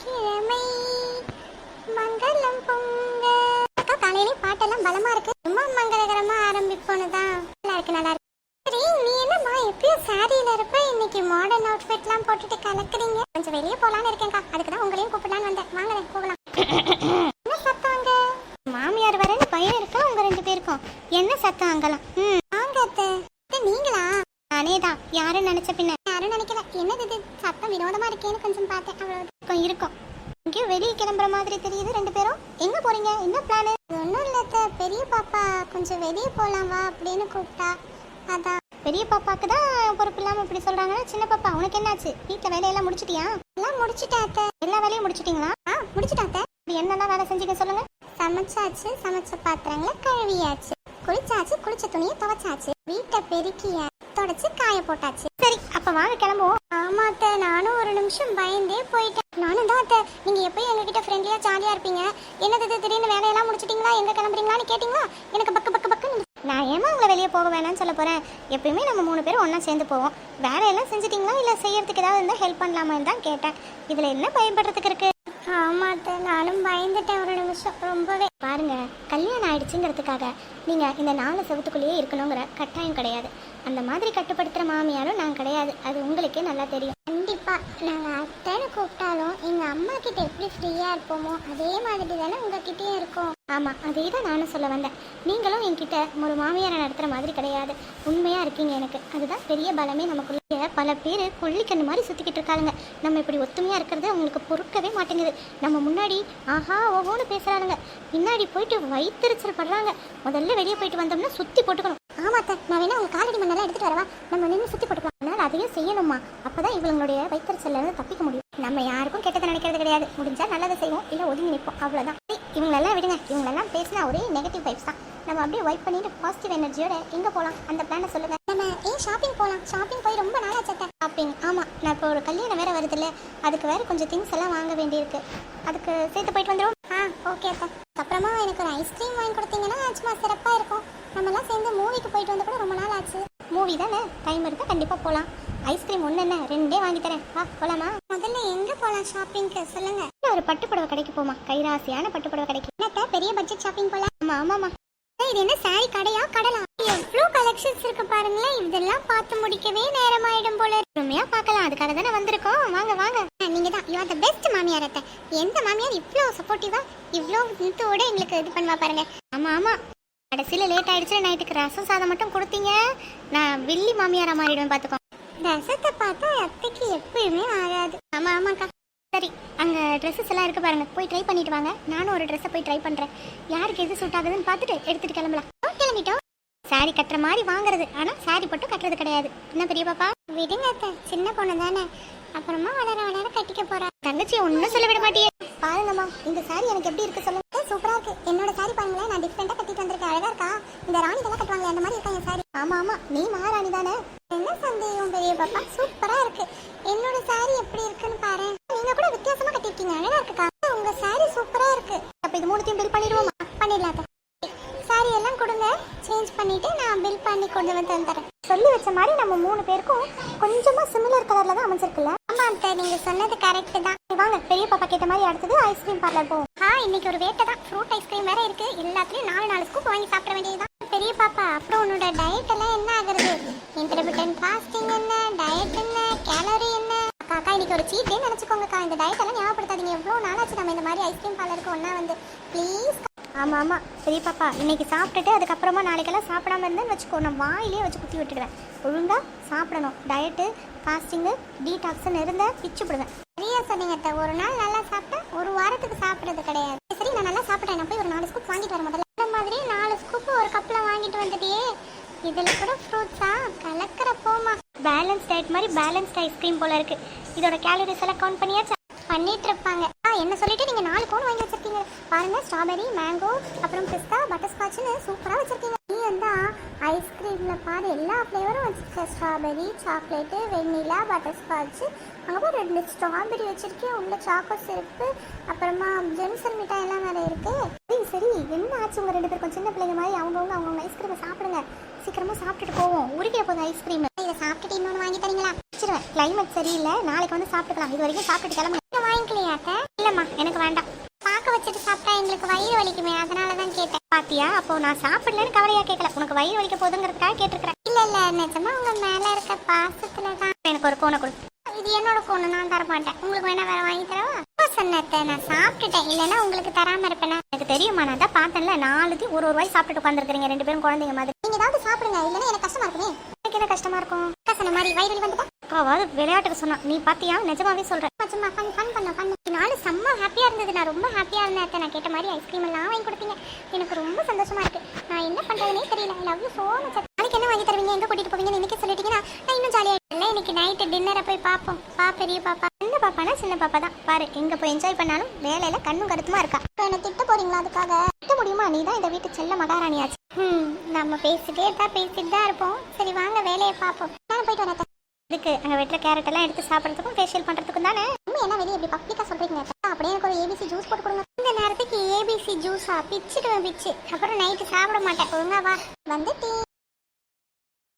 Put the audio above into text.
கிழமை மங்களம் பொங்க அக்கா காலையிலே பாட்டெல்லாம் பலமா இருக்கு. ரொம்ப மங்களகரமா ஆரம்பிப்போன்னு தான் நல்லா இருக்கு நல்லா இருக்கு. சரி நீ என்னம்மா எப்பயும் சாரியில இருப்ப? இன்னைக்கு மாடர்ன் அவுட்ஃபிட்லாம் போட்டுட்டு கலக்குறீங்க. கொஞ்சம் வெளியே போலான்னு இருக்கேன்க்கா. அதுக்கு தான் உங்களையும் கூப்பிடலான்னு வந்தேன். வாங்க போகலாம். என்ன சத்தம் அங்க? மாமியார் வரேன்னு பயம் இருக்கா? உங்க ரெண்டு பேருக்கும். என்ன சத்தம் அங்கலாம் ம். வாங்க அத்தை, நீங்களா? நானே தான் யாரும் நினைச்ச பின்ன. யாரும் நினைக்கல. என்னது இது? சத்தம் வினோதமா இருக்கேன்னு கொஞ்சம் பார்த்தேன். அவ்வளவு இருக்கும் இருக்கும். இங்கேயோ வெளியே கிளம்புற மாதிரி தெரியுது ரெண்டு பேரும். எங்க போறீங்க? என்ன பிளான் ஒன்றும் இல்ல பெரிய பாப்பா கொஞ்சம் வெளியே போலாம் வா அப்படின்னு கூப்பிட்டா. அதான். பெரிய பாப்பாக்கு தான் பொறுப்பு இல்லாம இப்படி சொல்றாங்கன்னா சின்ன பாப்பா உனக்கு என்னாச்சு? வீட்டுல வேலையெல்லாம் முடிச்சிட்டியா? எல்லாம் முடிச்சிட்டேன் அத்தை. எல்லா வேலையும் முடிச்சிட்டீங்களா? ஆ முடிச்சிட்டேன் அத்தை. அப்படி என்னெல்லாம் வேலை செஞ்சீங்க சொல்லுங்க. சமைச்சாச்சு சமைச்ச பாத்திரங்களை கழுவியாச்சு. குளிச்சாச்சு குளிச்ச துணியை துவைச்சாச்சு. வீட்டை பெருக்கிய தொடச்சு காய போட்டாச்சு. சரி அப்ப வாங்க கிளம்புவோம். ஆமா அத்தை. நானும் ஒரு நிமிஷம் பயந்தே போயிட்டேன் நானும் தான் அத்தை நீங்க எப்பயும் எங்ககிட்ட ஃப்ரெண்ட்லியா ஜாலியா இருப்பீங்க. என்னது திடீர்னு வேலையெல்லாம் முடிச்சிட்டீங்களா? எங்க கிளம்புறீங்களான்னு கேட்டீங்களா? எனக்கு பக்கு பக்கு பக்குன்னு நான் ஏமா உங்களை வெளியே போக வேணாம்னு சொல்ல போறேன். எப்பயுமே நம்ம மூணு பேரும் ஒண்ணா சேர்ந்து போவோம். வேலையெல்லாம் செஞ்சிட்டீங்களா? இல்ல செய்யறதுக்கு ஏதாவது இருந்தா ஹெல்ப் பண்ணலாமான்னு தான் கேட்டேன். இதுல என்ன பயப்படுறதுக்கு இருக்கு? ஆமா அத்தை நானும் பயந்துட்டேன் ஒரு நிமிஷம். ரொம்பவே பாருங்க கல்யாணம் ஆயிடுச்சுங்கிறதுக்காக நீங்க இந்த நாலு செவத்துக்குள்ளேயே இருக்கணுங்கிற கட்டாயம் கிடையாது. அந்த மாதிரி கட்டுப்படுத்துற மாமியாரும் நான் கிடையாது. அது உங்களுக்கே நல்லா தெரியும். அப்பா நாங்கள் அத்தைன்னு கூப்பிட்டாலும் எங்கள் அம்மா கிட்ட எப்படி ஃப்ரீயாக இருப்போமோ அதே மாதிரி தானே உங்ககிட்டயும் இருக்கோம். ஆமாம் அதே தான் நானும் சொல்ல வந்தேன். நீங்களும் என்கிட்ட ஒரு மாமியாரை நடத்துகிற மாதிரி கிடையாது. உண்மையாக இருக்கீங்க எனக்கு. அதுதான் பெரிய பலமே நமக்குள்ள. பல பேர் கொள்ளிக்கண்ணு மாதிரி சுற்றிக்கிட்டு இருக்காங்க நம்ம இப்படி ஒத்துமையாக இருக்கிறது உங்களுக்கு பொறுக்கவே மாட்டேங்குது. நம்ம முன்னாடி ஆஹா ஓஹோன்னு பேசுகிறாங்க பின்னாடி போயிட்டு வயிற்றுச்சல் படுறாங்க. முதல்ல வெளியே போயிட்டு வந்தோம்னா சுற்றி போட்டுக்கணும். ஆமாத்த நான் வேணா உங்கள் காலடி மண்ணெல்லாம் எடுத்துட்டு வரவா? நம்ம நின்று சுற்றி போட்டுக்கலாம் அதையும் செய்யணுமா அப்பதான் இவங்களுடைய வயிற்றுச்சல்ல இருந்து தப்பிக்க முடியும். நம்ம யாருக்கும் கெட்டதை நினைக்கிறது கிடையாது. முடிஞ்சா நல்லதை செய்வோம். இல்ல ஒதுங்கி நிற்போம். அவ்வளவுதான். சரி, இவங்களெல்லாம் விடுங்க. இவங்களெல்லாம் பேசினா ஒரே நெகட்டிவ் வைப்ஸ் தான். நம்ம அப்படியே வைப் பண்ணிட்டு பாசிட்டிவ் எனர்ஜியோட எங்க போலாம்? அந்த பிளானை சொல்லுங்க. நம்ம ஏன் ஷாப்பிங் போலாம்? ஷாப்பிங் போய் ரொம்ப நாள் ஆச்சு ஷாப்பிங் ஆமா நான் இப்போ ஒரு கல்யாணம் வேற வருது இல்ல அதுக்கு வேற கொஞ்சம் திங்ஸ் எல்லாம் வாங்க வேண்டியிருக்கு. அதுக்கு சேர்த்து போயிட்டு வந்துடும் ஆ ஓகே அக்கா. அப்புறமா எனக்கு ஒரு ஐஸ்கிரீம் வாங்கி கொடுத்தீங்கன்னா சும்மா சிறப்பா இருக்கும். நம்ம எல்லாம் சேர்ந்து மூவிக்கு போயிட்டு வந்து கூட ரொம்ப நாள் ஆச்சு. மூவி தானே? டைம் இருக்கா கண்டிப்பா போலாம். ஐஸ்கிரீம் ஒண்ணு என்ன? ரெண்டே வாங்கி தரேன். வா போலாமா? முதல்ல எங்க போலாம் ஷாப்பிங்க்கு சொல்லுங்க. இல்ல, ஒரு பட்டுப்புடவை கடைக்கு போமா? கைராசியான பட்டுப்புடவை கடைக்கு. என்னத்த? பெரிய பட்ஜெட் ஷாப்பிங் ஆமா ஆமாமா ஏய், இது என்ன சாரி கடையா? கடலா? எவ்வளோ கலெக்ஷன்ஸ் இருக்கு பாருங்களேன். இதெல்லாம் பார்த்து முடிக்கவே நேரம் ஆயிடும் போல உண்மையா பார்க்கலாம். அதுக்காக தானே வந்திருக்கோம். வாங்க வாங்க. நீங்க தான். யூ ஆர் த பெஸ்ட் மாமியார் அத்தை. எந்த மாமியார் இவ்வளோ சப்போர்ட்டிவா இவ்வளோ நித்தோட எங்களுக்கு இது பண்ணுவா பாருங்க. ஆமா ஆமா. கடைசியில் லேட் ஆயிடுச்சு நைட்டுக்கு ரசம் சாதம் மட்டும் கொடுத்தீங்க. நான் வில்லி மாமியாரா மாறிடுவேன் பார்த்துக்கோ ரசத்தை பார்த்தா அத்தைக்கு எப்பயுமே ஆகாது. ஆமாம் ஆமாக்கா. சரி அங்கே ட்ரெஸ்ஸஸ் எல்லாம் இருக்குது பாருங்க. போய் ட்ரை பண்ணிட்டு வாங்க. நானும் ஒரு ட்ரெஸ்ஸை போய் ட்ரை பண்ணுறேன் யாருக்கு எது சூட் ஆகுதுன்னு பார்த்துட்டு எடுத்துகிட்டு கிளம்பலாம். கிளம்பிட்டோம் சாரி கட்டுற மாதிரி வாங்குறது. ஆனால் சாரி மட்டும் கட்டுறது கிடையாது. என்ன பெரிய பாப்பா? விடுங்க அத்தை. சின்ன பொண்ணு தானே. அப்புறமா வளர வளர கட்டிக்க போறா. தங்கச்சி ஒன்றும் சொல்ல விட மாட்டியே. பாருங்கம்மா இந்த சாரி எனக்கு எப்படி இருக்கு சொல்லுங்க. சூப்பரா இருக்கு. என்னோட சாரி பாருங்களேன். நான் டிஃப்ரெண்டா அழகா இருக்கா? இந்த ராணிக்கெல்லாம் கட்டுவாங்களே அந்த மாதிரி இருக்கா என் சாரி ஆமா ஆமா. நீ மகாராணி தானே? என்ன சந்தேகம் பெரிய பாப்பா? சூப்பரா இருக்கு. என்னோட சாரி எப்படி இருக்குன்னு பாரு. நீங்க கூட வித்தியாசமா கட்டிருக்கீங்க அழகா இருக்குக்கா உங்க சாரி சூப்பரா இருக்கு. அப்ப இது மூணுத்தையும் பில் பண்ணிடுவோமா? பண்ணிடலாம் சாரி எல்லாம் கொடுங்க. சேஞ்ச் பண்ணிட்டு நான் பில் பண்ணி கொண்டு வந்து தந்துறேன் சொல்லி வச்ச மாதிரி நம்ம மூணு பேருக்கும் கொஞ்சமா சிமிலர் கலர்ல தான் அமைஞ்சிருக்குல்ல? ஆமா அத்தை. நீங்க சொன்னது கரெக்ட் தான். வாங்க பெரிய பாப்பா கேட்ட மாதிரி அடுத்தது ஐஸ்கிரீம் பார்லர் போவோம். ஆ இன்னைக்கு ஒரு வேட்டை தான். ஃப்ரூட் ஐஸ்கிரீம் வேற இருக்கு. எல்லாத்துலயும் நாலு நாலு ஸ்கூப் வாங்கி சாப்பிட வேண்டியதுதான். பெரிய பாப்பா அப்புறம் உன்னோட டயட் எல்லாம் என்ன ஆகுறது? இன்டர்மிட்டன் ஃபாஸ்டிங் என்ன? டயட் என்ன? கேலரி என்ன? அக்கா இன்னைக்கு ஒரு சீட் டே நினைச்சுக்கோங்கக்கா. இந்த டயட் எல்லாம் ஞாபகப்படுத்தாதீங்க. எவ்வளவு நாளாச்சு நம்ம இந்த மாதிரி ஐஸ்கிரீம் பார்லருக்கு ஒன்றா வந்து. ப்ளீஸ் ஆமாம் ஆமாம் சரி பாப்பா இன்னைக்கு சாப்பிட்டுட்டு அதுக்கப்புறமா நாளைக்கெல்லாம் சாப்பிடாம இருந்தேன்னு வச்சுக்கோ. நான் வாயிலே வச்சு குத்தி விட்டுடுவேன். ஒழுங்காக சாப்பிடணும். டயட்டு ஃபாஸ்டிங்கு டீடாக்ஸ்னு இருந்தால் பிச்சு விடுவேன் சொன்னீங்க அத்தை. ஒரு நாள் நல்லா சாப்பிட்டா ஒரு வாரத்துக்கு சாப்பிட்றது கிடையாது. சரி நான் நல்லா சாப்பிட்டேன். நான் போய் ஒரு நாலு ஸ்கூப் வாங்கிட்டு வர முதல்ல. அந்த மாதிரி நாலு ஸ்கூப் ஒரு கப்ல வாங்கிட்டு வந்துட்டியே. இதுல கூட ஃப்ரூட்ஸா கலக்கிற போமா. பேலன்ஸ் டயட் மாதிரி பேலன்ஸ்ட் ஐஸ்கிரீம் போல இருக்கு. இதோட கேலரிஸ் எல்லாம் கவுண்ட் பண்ணியாச்சா? பண்ணிட்டு இருப்பாங்க. ஆ என்ன சொல்லிட்டு நீங்க நாலு கோன் வாங்கி வச்சிருக்கீங்க. பாருங்க ஸ்ட்ராபெரி மேங்கோ அப்புறம் பிஸ்தா பட்டர் சூப்பராக சூப்பரா வச்சிருக்கீங்க. ஐஸ்கிரீமில் பாரு எல்லா ஃப்ளேவரும் வச்சுருக்கேன். ஸ்ட்ராபெரி சாக்லேட்டு வெண்ணிலா பட்டர்ஸ்காட்ச் அங்கே ரெண்டு ஸ்ட்ராபெரி வச்சுருக்கேன். உள்ள சாக்கோ சிறப்பு அப்புறமா ஜென்சன் மிட்டாய் எல்லாம் வேறு இருக்குது சரி சரி என்ன ஆச்சு? உங்கள் ரெண்டு பேருக்கும் சின்ன பிள்ளைங்க மாதிரி அவங்கவுங்க அவங்கவுங்க ஐஸ்கிரீமை சாப்பிடுங்க. சீக்கிரமாக சாப்பிட்டுட்டு போவோம். உருகிட போதும் ஐஸ்கிரீம். இதை சாப்பிட்டுட்டு இன்னொன்று வாங்கி தரீங்களா? வச்சிருவேன். கிளைமேட் சரியில்லை. நாளைக்கு வந்து சாப்பிட்டுக்கலாம். இது வரைக்கும் சாப்பிட்டுட்டு கிளம்புங்க. வாங்கிக்கலையா இல்லைம்மா எனக்கு வேண்டாம். பார்க்க வச்சுட்டு சாப்பிட்டா எங்களுக்கு வயிறு வலிக்குமே. அதனால தான் கேட்டேன். பாத்தியா? அப்போ நான் சாப்பிடலன்னு கவலையா கேட்கல உனக்கு வயிறு வலிக்க போதுங்கிறதுக்காக கேட்டிருக்கிறேன். இல்ல இல்ல. நிஜமா உங்க மேல இருக்க பாசத்துல தான் எனக்கு ஒரு கோனை கொடு. இது என்னோட கோணு நான் தர மாட்டேன் உங்களுக்கு வேணா வேற வாங்கி தரவா? சொன்னத்தை நான் சாப்பிட்டுட்டேன். இல்லைன்னா உங்களுக்கு தராம இருப்பேனா? எனக்கு தெரியுமா நான் தான் பார்த்தேன்ல. நாலுக்கு ஒரு ஒரு வாய் சாப்பிட்டு உட்காந்துருக்கீங்க ரெண்டு பேரும் குழந்தைங்க மாதிரி. நீங்க ஏதாவது சாப்பிடுங்க. இல்லைன்னா எனக்கு கஷ்டமா இருக்குமே. எனக்கு என்ன கஷ்டமா இருக்கும்? சொன்ன மாதிரி வயிறு வந்துட்டா? அக்காவாது விளையாட்டுக்கு சொன்னா. நீ பாத்தியா? நிஜமாவே சொல்றேன் சும்மா ஃபன் ஃபன் பண்ண ஃபன் நானும் செம்ம ஹாப்பியாக இருந்தது. நான் ரொம்ப ஹாப்பியாக இருந்தேன் அத்தை. நான் கேட்ட மாதிரி ஐஸ்கிரீம் எல்லாம் வாங்கி கொடுத்தீங்க. எனக்கு ரொம்ப சந்தோஷமாக இருக்குது நான் என்ன பண்ணுறதுனே தெரியல. I love you so much நாளைக்கு என்ன வாங்கி தருவீங்க? எங்கே கூட்டிகிட்டு போவீங்கன்னு இன்றைக்கி சொல்லிட்டீங்கன்னா நான் இன்னும் ஜாலியாக இல்லை. இன்னைக்கு நைட்டு டின்னரை போய் பார்ப்போம். பா பெரிய பாப்பா. சின்ன பாப்பானா சின்ன பாப்பா தான். பாரு எங்கே போய் என்ஜாய் பண்ணாலும் வேலையில் கண்ணும் கருத்துமாக இருக்கா? இப்போ என்னை திட்ட போகிறீங்களா அதுக்காக? திட்ட முடியுமா? நீ தான் இந்த வீட்டு செல்ல மகாராணியாச்சு. ம் நம்ம பேசிட்டே தான் பேசிட்டு தான் இருப்போம். சரி வாங்க வேலையை பார்ப்போம். நான் போயிட்டு வரேன் இதுக்கு அங்கே வெட்டுற கேரட்டெல்லாம் எடுத்து சாப்பிட்றதுக்கும் ஃபேஷியல் பண்ணுறதுக்கும் தானே? என்ன வெளியே இப்படி பப்ளிக்கா சொல்றீங்க? அப்படியே எனக்கு ஒரு ஏபிசி ஜூஸ் போட்டு கொடுங்க. இந்த நேரத்துக்கு ஏபிசி ஜூஸா பிச்சுடுவேன் பிச்சு. அப்புறம் நைட்டு சாப்பிட மாட்டேன். ஒழுங்கா வா. வந்துட்டேன்.